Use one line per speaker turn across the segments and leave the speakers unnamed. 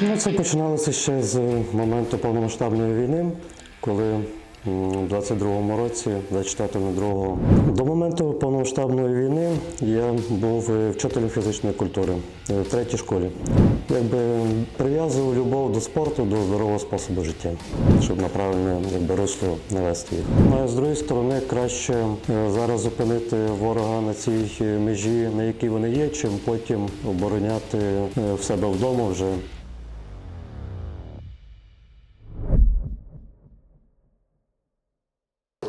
Ну, це починалося ще з моменту повномасштабної війни, коли у 22-му році, 24.02, до моменту повномасштабної війни я був е, вчителем фізичної культури е, в третій школі. Якби прив'язував любов до спорту, до здорового способу життя, щоб на правильне якби, русло навести їх. Ну, а з другої сторони, краще е, зараз зупинити ворога на цій межі, на якій вони є, чим потім обороняти в себе вдома вже.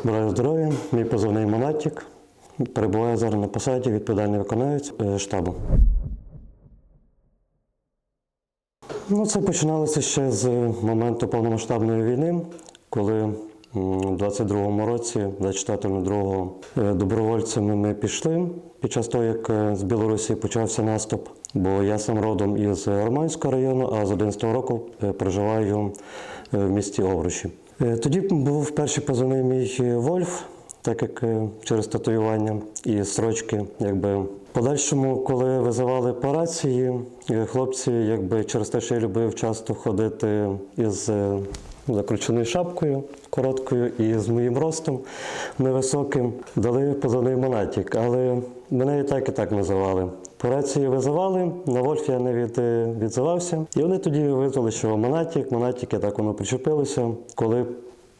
Бажаю здоров'я, мій позивний Монатік. Перебуваю зараз на посаді відповідальний виконавець е, штабу. Ну, це починалося ще з моменту повномасштабної війни, коли у 22-му році, 24.02, е, добровольцями ми пішли під час того, як е, з Білорусі почався наступ. Бо я сам родом із Романського району, а з 11-го року проживаю в місті Овручі. Е, Тоді був перший позивний мій Вольф, так як е, через татуювання і строчки, якби. Подальшому, коли визивали по рації, е, хлопці, якби через те, що я любив часто ходити із закрученою шапкою короткою і з моїм ростом невисоким, дали позивний монатік. Але мене і так, і так називали. По рації визивали, на Вольф я не від, відзивався. І вони тоді визнали, що монатік, монатік, так воно причепилося. Коли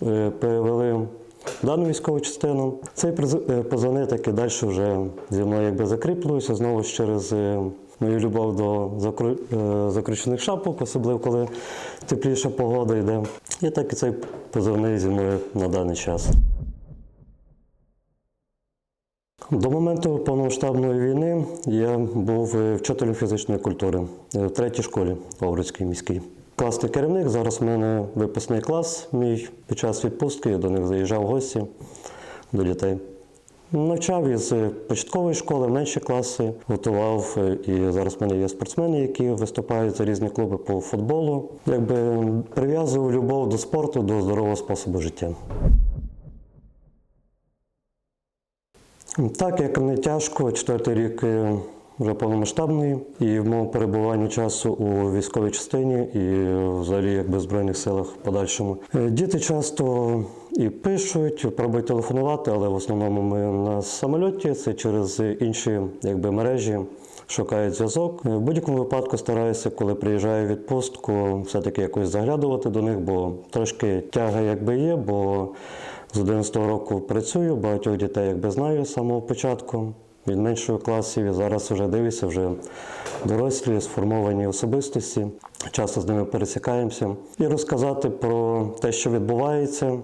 е, перевели дану військову частину, цей е, позивний так і далі вже зі мною якби закріплювався знову ж через е, мою любов до е, закручених шапок, особливо коли тепліша погода йде. І так і цей позивний зі мною на даний час. До моменту повномасштабної війни я був е, вчителем фізичної культури е, в третій школі Овруцькій міській. Класний керівник, зараз в мене випускний клас мій під час відпустки, я до них заїжджав в гості до дітей. Навчав із е, початкової школи, менші класи, готував. І зараз в мене є спортсмени, які виступають за різні клуби по футболу. Якби прив'язував любов до спорту, до здорового способу життя. Так, як не тяжко, четвертий рік е, вже повномасштабний, і в моєму перебуванні часу у військовій частині і взагалі якби в Збройних силах в подальшому. Е, Діти часто і пишуть, пробують телефонувати, але в основному ми на самольоті, це через інші якби, мережі. Шукають зв'язок. Е, В будь-якому випадку стараюся, коли приїжджаю в відпустку, все-таки якось заглядувати до них, бо трошки тяга якби є, бо з 11 року працюю, багатьох дітей якби знаю з самого початку. Від меншої класів і зараз вже дивлюся, вже дорослі, сформовані особистості. Часто з ними пересікаємося. І розказати про те, що відбувається,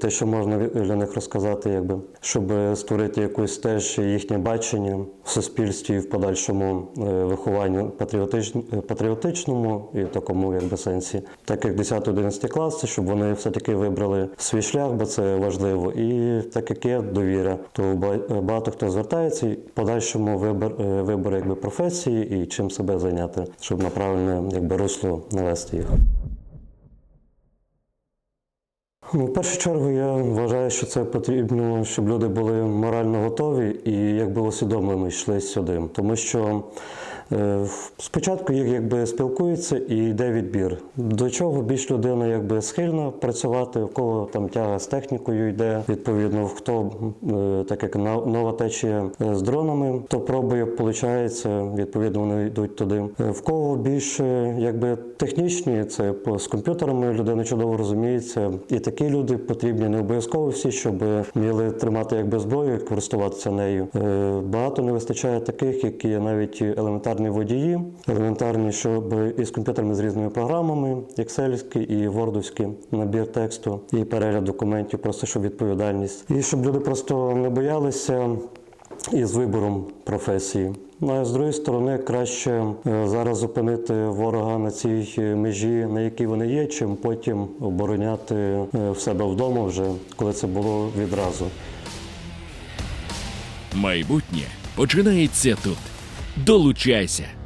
те, що можна для них розказати, якби, щоб створити якусь теж їхнє бачення в суспільстві і в подальшому е, вихованні патріотич- патріотичному і в такому якби, сенсі. Так як 10-11 клас, щоб вони все-таки вибрали свій шлях, бо це важливо. І так як є довіра, то ба- багато хто звертається і в подальшому вибор, е, вибор якби, професії і чим себе зайняти, щоб на правильне якби, русло навести їх. В першу чергу я вважаю, що це потрібно, щоб люди були морально готові і якби усвідомлено йшли сюди. Тому що спочатку їх якби спілкуються і йде відбір. До чого більш людина якби схильна працювати, в кого там тяга з технікою йде, відповідно, в хто е, так як нова течія е, з дронами, то пробує, виходить, відповідно, вони йдуть туди. Е, В кого більше якби технічні, це з комп'ютерами людина чудово розуміється. І такі люди потрібні не обов'язково всі, щоб вміли тримати якби зброю і користуватися нею. Е, Багато не вистачає таких, які навіть елементарні водії, елементарні, щоб із комп'ютерами з різними програмами, Excel і Wordовські, набір тексту і перегляд документів, просто щоб відповідальність. І щоб люди просто не боялися із вибором професії. Ну а з другої сторони, краще е, зараз зупинити ворога на цій е, межі, на якій вони є, чим потім обороняти е, в себе вдома, вже коли це було відразу.
Майбутнє починається тут. Долучайся!